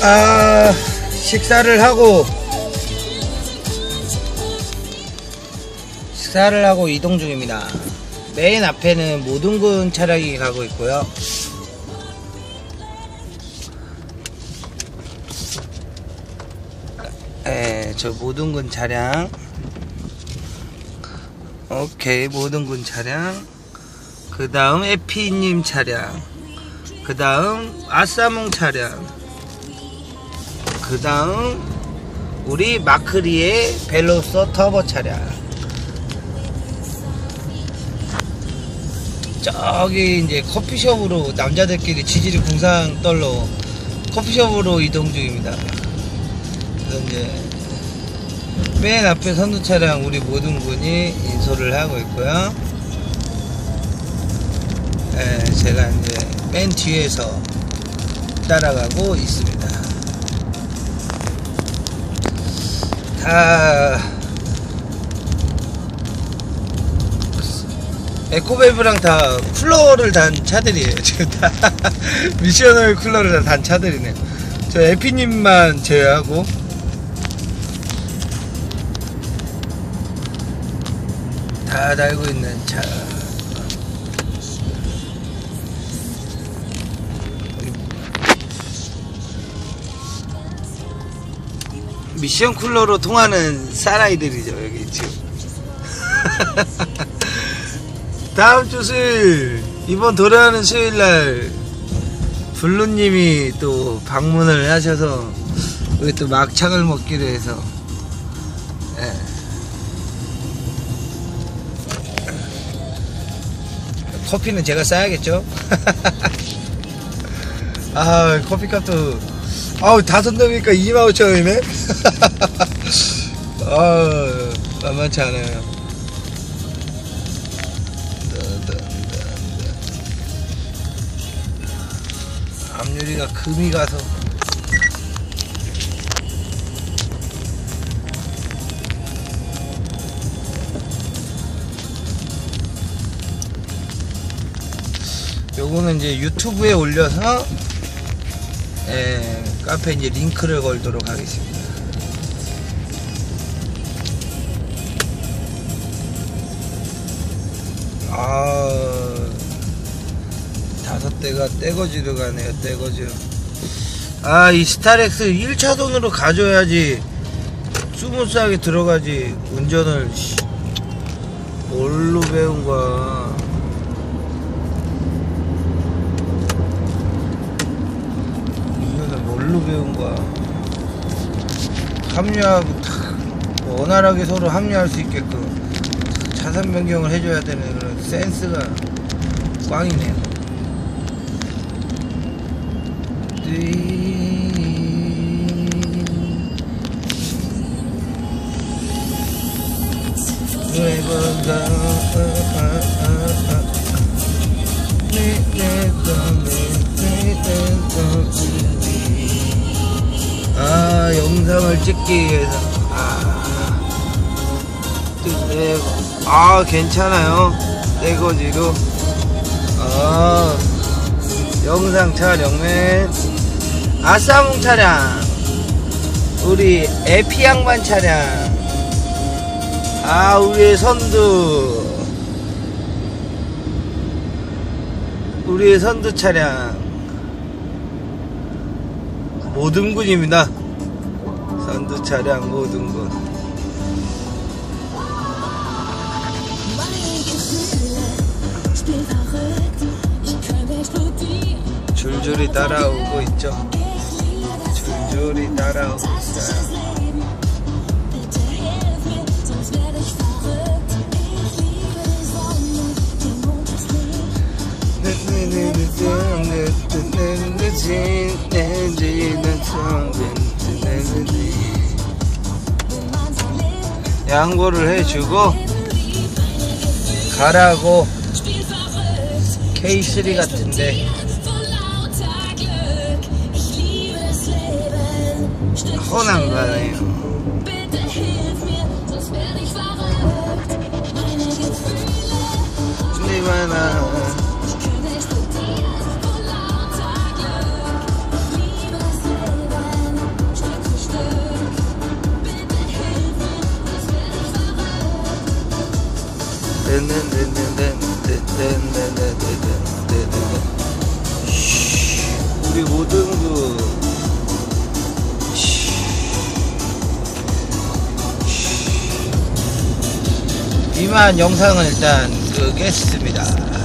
아, 식사를 하고, 식사를 하고 이동 중입니다. 맨 앞에는 모든군 차량이 가고 있고요. 예, 저 모든군 차량. 오케이, 모든군 차량. 그 다음 에피님 차량. 그 다음 아싸몽 차량. 그 다음 우리 마크리의 벨로서 터보 차량. 저기 이제 커피숍으로 남자들끼리 지지리 궁상 떨러 커피숍으로 이동 중입니다. 그래서 이제 맨 앞에 선두 차량 우리 모든 분이 인솔을 하고 있고요. 예, 제가 이제 맨 뒤에서 따라가고 있습니다. 다 에코베이브랑 다 쿨러를 단 차들이에요. 지금 다 미션을 쿨러를 다 단 차들이네요. 저 에피님만 제외하고 다 달고 있는 차. 미션 쿨러로 통하는 사나이들이죠 여기 지금 다음 주 수요일 이번 도래하는 수요일날 블루님이 또 방문을 하셔서 우리 또 막창을 먹기로 해서 예. 커피는 제가 싸야겠죠 아 커피값도 아우 다섯 넘으니까 2만 5천 원이네 아 만만치 않아요. 앞유리가 금이 가서. 요거는 이제 유튜브에 올려서 예, 카페 이제 링크를 걸도록 하겠습니다. 아, 다섯 대가 떼거지로 가네요, 떼거지로. 아, 이 스타렉스 1차선으로 가져야지 스무스하게 들어가지. 운전을, 씨, 뭘로 배운 거야. 합류하고 탁 원활하게 서로 합류할 수 있게끔 차선 변경을 해줘야 되는 그런 센스가 꽝이네요. 영상을 찍기 위해서. 아, 네, 아 괜찮아요. 떼거지로 아. 영상 촬영맨. 아싸몽 차량 우리 에피 양반 차량 아 우리의 선두. 우리의 선두 차량 모든군입니다. 선두 차량 모든군. 줄줄이 따라오고 있죠. 줄줄이 따라오고 있어요. 양보를 해주고 가라고 K3 같은데 혼안 가네요. 니만아 우리 모든 그 이만 영상을 일단 끄겠습니다.